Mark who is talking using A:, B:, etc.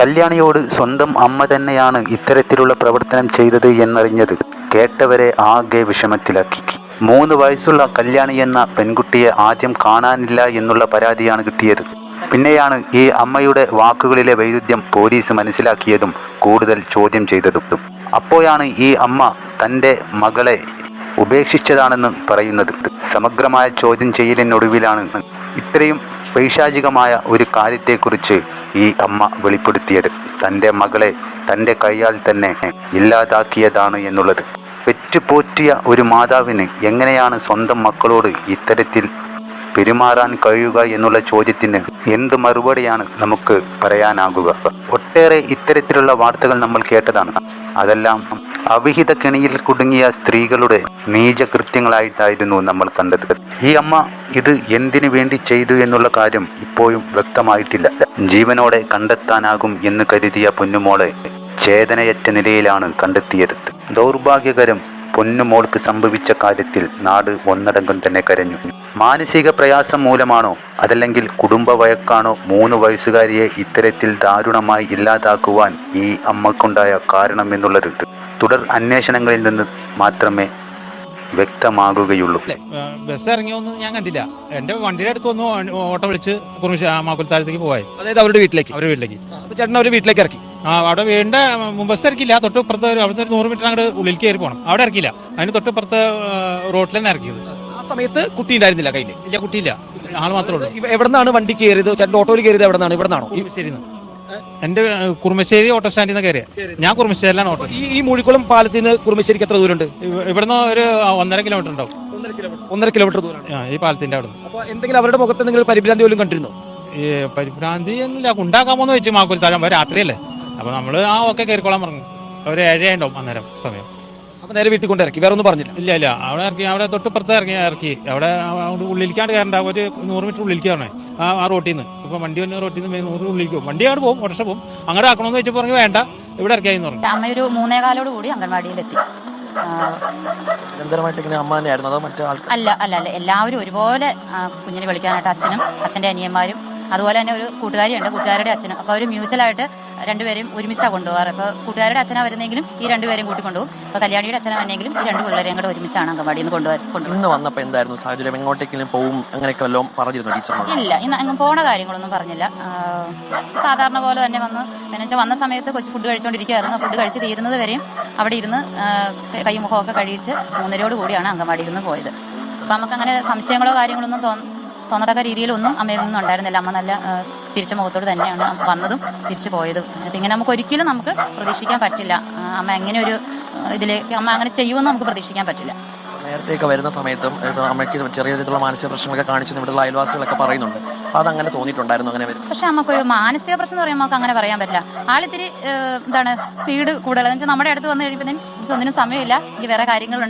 A: കല്യാണിയോട് സ്വന്തം അമ്മ തന്നെയാണ് ഇത്തരത്തിലുള്ള പ്രവർത്തനം ചെയ്തത് എന്നറിഞ്ഞത്. കേട്ടവരെ ആകെ വിഷമത്തിലാക്കി. മൂന്ന് വയസ്സുള്ള കല്യാണി എന്ന പെൺകുട്ടിയെ ആദ്യം കാണാനില്ല എന്നുള്ള പരാതിയാണ് കിട്ടിയത്. പിന്നെയാണ് ഈ അമ്മയുടെ വാക്കുകളിലെ വൈരുദ്ധ്യം പോലീസ് മനസ്സിലാക്കിയതും കൂടുതൽ ചോദ്യം ചെയ്തതും. അപ്പോഴാണ് ഈ അമ്മ തന്റെ മകളെ ഉപേക്ഷിച്ചതാണെന്ന് പറയുന്നത്. സമഗ്രമായ ചോദ്യം ചെയ്യലിനൊടുവിലാണ് ഇത്രയും പൈശാചികമായ ഒരു കാര്യത്തെക്കുറിച്ച് ഈ അമ്മ വെളിപ്പെടുത്തിയത് തന്റെ മകളെ തന്റെ കൈയാൽ തന്നെ ഇല്ലാതാക്കിയതാണ് എന്നുള്ളത്. പെറ്റുപോറ്റിയ ഒരു മാതാവിന് എങ്ങനെയാണ് സ്വന്തം മക്കളോട് ഇത്തരത്തിൽ പെരുമാറാൻ കഴിയുക എന്നുള്ള ചോദ്യത്തിന് എന്ത് മറുപടിയാണ് നമുക്ക് പറയാനാകുക? ഒട്ടേറെ ഇത്തരത്തിലുള്ള വാർത്തകൾ നമ്മൾ കേട്ടതാണ്. അതെല്ലാം അവിഹിത കെണിയിൽ കുടുങ്ങിയ സ്ത്രീകളുടെ നീചകൃത്യങ്ങളായിട്ടായിരുന്നു നമ്മൾ കണ്ടത്. ഈ അമ്മ ഇത് എന്തിനു വേണ്ടി ചെയ്തു എന്നുള്ള കാര്യം ഇപ്പോഴും വ്യക്തമായിട്ടില്ല. ജീവനോടെ കണ്ടെത്താനാകും എന്ന് കരുതിയ പൊന്നുമോളെ ചേതനയറ്റ നിലയിലാണ് കണ്ടെത്തിയത്. ദൗർഭാഗ്യകരം പൊന്നുമോൾക്ക് സംഭവിച്ച കാര്യത്തിൽ നാട് ഒന്നടങ്കം തന്നെ കരഞ്ഞു. മാനസിക പ്രയാസം മൂലമാണോ അതല്ലെങ്കിൽ കുടുംബ വയക്കാണോ മൂന്ന് വയസ്സുകാരിയെ ഇത്തരത്തിൽ ദാരുണമായി ഇല്ലാതാക്കുവാൻ ഈ അമ്മക്കുണ്ടായ കാരണം എന്നുള്ളത് തുടർ അന്വേഷണങ്ങളിൽ നിന്ന് മാത്രമേ വ്യക്തമാകുകയുള്ളൂ.
B: ബസ് ഇറങ്ങിയൊന്നും ഞാൻ കണ്ടില്ല. എന്റെ വണ്ടിയുടെ അടുത്ത് ഒന്ന് ഓട്ടോ വിളിച്ച് കുറുമിശ മാക്കുൽ താഴത്തേക്ക് പോവായി.
C: അതായത് അവരുടെ വീട്ടിലേക്ക്
B: അവരുടെ വീട്ടിലേക്ക്.
C: ചേട്ടൻ അവരുടെ വീട്ടിലേക്ക് ഇറക്കി.
B: ആ അവിടെ വേണ്ട ബസ് ഇറക്കില്ല തൊട്ട് ഇപ്പുറത്ത് ഒരു നൂറ് മീറ്റർ അങ്ങോട്ട് ഉള്ളിൽ കയറി പോകണം അവിടെ ഇറക്കില്ല അതിന് തൊട്ട് ഇപ്പുറത്ത് റോട്ടിൽ തന്നെ ഇറക്കിയത്.
C: ആ സമയത്ത് കുട്ടി ഉണ്ടായിരുന്നില്ല കയ്യിൽ
B: ഇല്ല കുട്ടിയില്ല. ആൾ മാത്രമേ ഉള്ളൂ.
C: എവിടെ നിന്നാണ് വണ്ടി കയറിയത്? ചേട്ടൻ ഓട്ടോയിൽ കയറിയത് എവിടെ നിന്നാണ് ഇവിടെ നിന്നാണോ
B: ശരി എന്റെ കുറുമശ്ശേരി ഓട്ടോ സ്റ്റാൻഡിൽ നിന്ന് കയറിയ. ഞാൻ കുറുമശ്ശേരിയിലാണ് ഓട്ടോ
C: ഈ ഈ മൂഴിക്കുളം പാലത്തിൽ നിന്ന് കുറുമശ്ശേരിക്ക് എത്ര ദൂരമുണ്ട്?
B: ഇവ- ഇവിടുന്ന് ഒരു ഒന്നര കിലോമീറ്റർ ഉണ്ടാവും.
C: ഒന്നര കിലോമീറ്റർ ദൂരമാണ്.
B: ആ, ഈ പാലത്തിന്റെ അവിടെ
C: അപ്പൊ എന്തെങ്കിലും അവരുടെ മുഖത്ത് നിങ്ങൾ പരിഭ്രാന്തി പോലും കണ്ടിരുന്നു?
B: ഈ പരിഭ്രാന്തി ഒന്നുമില്ല. ഉണ്ടാക്കാമോന്ന് വെച്ച് താഴെ. രാത്രിയല്ലേ? അപ്പൊ നമ്മൾ ആ ഓക്കെ കയറിക്കോളാൻ പറഞ്ഞു. ഒരു ഉണ്ടാവും അന്നേരം സമയം.
C: അപ്പൊ നേരെ വീട്ടിൽ കൊണ്ട് ഇറക്കി. വേറെ ഒന്നും പറഞ്ഞില്ല.
B: ഇല്ല ഇല്ല. അവിടെ ഇറക്കി അവിടെ തൊട്ടിപ്പുറത്ത് ഇറങ്ങി ഇറക്കി. അവിടെ അവിടെ ഉള്ളിലേക്കാണ്ട് കയറണ്ട. ഒരു നൂറ് മീറ്റർ ഉള്ളിലേക്ക് ആ ആ റോട്ടിൽ നിന്ന് ഇപ്പൊ വണ്ടി വന്ന് റോട്ടിൽ നിന്ന് നൂറ് ഉള്ളിലേക്ക് പോകും. വണ്ടി അവിടെ പോകും ഓട്ടോറിക്ഷ പോകും. അങ്ങനെ ആക്കണമെന്ന് വെച്ചപ്പോൾ പറഞ്ഞു വേണ്ട ഇവിടെ ഇറക്കി പറഞ്ഞു.
D: അമ്മ ഒരു മൂന്നേകാലോട് കൂടി അംഗൻവാടിയിലെത്തി. അല്ല അല്ല അല്ല. എല്ലാവരും ഒരുപോലെ കുഞ്ഞിനെ വിളിക്കാനായിട്ട് അച്ഛനും അച്ഛന്റെ അനിയന്മാരും അതുപോലെ തന്നെ ഒരു കൂട്ടുകാരിയുണ്ട് കൂട്ടുകാരുടെ അച്ഛനും. അപ്പോൾ അവർ മ്യൂച്വലായിട്ട് രണ്ടുപേരും ഒരുമിച്ചാണ് കൊണ്ടുപോകാറ്. അപ്പോൾ കൂട്ടുകാരുടെ അച്ഛനാ വരുന്നെങ്കിലും ഈ രണ്ടുപേരും കൂട്ടി കൊണ്ടുപോകും. അപ്പോൾ കല്യാണിയുടെ അച്ഛനാ വന്നെങ്കിലും ഈ രണ്ട് പിള്ളേരെയും കൂടെ ഒരുമിച്ചാണ് അംഗൻവാടിയിൽ നിന്ന് കൊണ്ടുപോകും
E: ഇന്ന് വന്നപ്പോൾ എന്തായിരുന്നു? സാഹചര്യം എങ്ങോട്ടെങ്കിലും പോകും അങ്ങനെയൊക്കെ വല്ലതും പറഞ്ഞിരുന്നു ടീച്ചർ
D: ഇല്ല ഇന്ന് അങ്ങ് പോണ കാര്യങ്ങളൊന്നും പറഞ്ഞില്ല. സാധാരണ പോലെ തന്നെ വന്ന് പിന്നെ വന്ന സമയത്ത് കൊച്ചു ഫുഡ് കഴിച്ചുകൊണ്ടിരിക്കുകയായിരുന്നു ഫുഡ് കഴിച്ച് തീരുന്നത് വരെയും അവിടെ ഇരുന്ന് കൈമുഖമൊക്കെ കഴിച്ച് മൂന്നരയോട് കൂടിയാണ് അംഗൻവാടിയിൽ നിന്ന് പോയത്. അപ്പോൾ നമുക്ക് അങ്ങനെ സംശയങ്ങളോ കാര്യങ്ങളൊന്നും തോന്ന തോന്നത്തക്ക രീതിയിലൊന്നും അമ്മയിൽ നിന്നും ഉണ്ടായിരുന്നില്ല. അമ്മ നല്ല തിരിച്ച ചിരിച്ച മുഖത്തോട് തന്നെയാണ് വന്നതും തിരിച്ചു പോയതും. അപ്പം ഇങ്ങനെ നമുക്ക് ഒരിക്കലും നമുക്ക് പ്രതീക്ഷിക്കാൻ പറ്റില്ല. അമ്മ എങ്ങനെ ഒരു ഇതിലേക്ക് അമ്മ അങ്ങനെ ചെയ്യുമെന്ന് നമുക്ക് പ്രതീക്ഷിക്കാൻ പറ്റില്ല.
E: നേരത്തെയൊക്കെ വരുന്ന സമയത്തും അമ്മയ്ക്ക് ചെറിയ രീതിയിലുള്ള മാനസിക പ്രശ്നങ്ങളൊക്കെ കാണിച്ചു ഇവിടെയുള്ള അയൽവാസികളൊക്കെ പറയുന്നുണ്ട്. അത് അതങ്ങനെ തോന്നിയിട്ടുണ്ടായിരുന്നു അങ്ങനെ വരും
D: പക്ഷെ നമുക്കൊരു മാനസിക പ്രശ്നം എന്ന് പറയുമ്പോൾ നമുക്ക് അങ്ങനെ പറയാൻ പറ്റില്ല. ആളിത്തിരി എന്താണ് സ്പീഡ് കൂടുതൽ എന്ന് വെച്ചാൽ നമ്മുടെ അടുത്ത് വന്നു കഴിയുമ്പോൾ എനിക്ക് ഒന്നിനും സമയമില്ല. എനിക്ക് വേറെ കാര്യങ്ങളുണ്ട്.